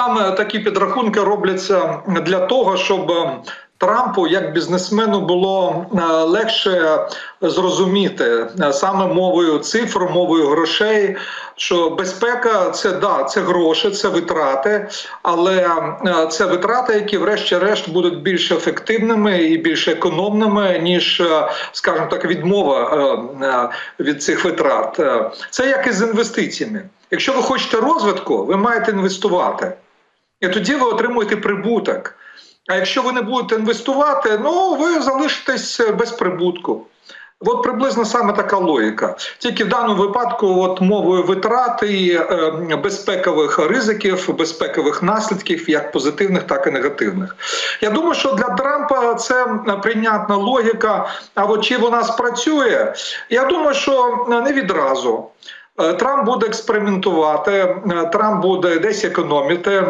саме такі підрахунки робляться для того, щоб Трампу як бізнесмену було е, легше зрозуміти е, саме мовою цифр, мовою грошей. Що безпека це да, це гроші, це витрати, але е, це витрати, які, врешті-решт, будуть більш ефективними і більш економними, ніж, е, скажімо так, відмова е, е, від цих витрат. Е, Це як і з інвестиціями. Якщо ви хочете розвитку, ви маєте інвестувати. І тоді ви отримуєте прибуток. А якщо ви не будете інвестувати, ну ви залишитесь без прибутку. От приблизно саме така логіка. Тільки в даному випадку, от мовою витрат і е, безпекових ризиків, безпекових наслідків, як позитивних, так і негативних. Я думаю, що для Трампа це прийнятна логіка. А от чи вона спрацює? Я думаю, що не відразу. Е, Трамп буде експериментувати, е, Трамп буде десь економити.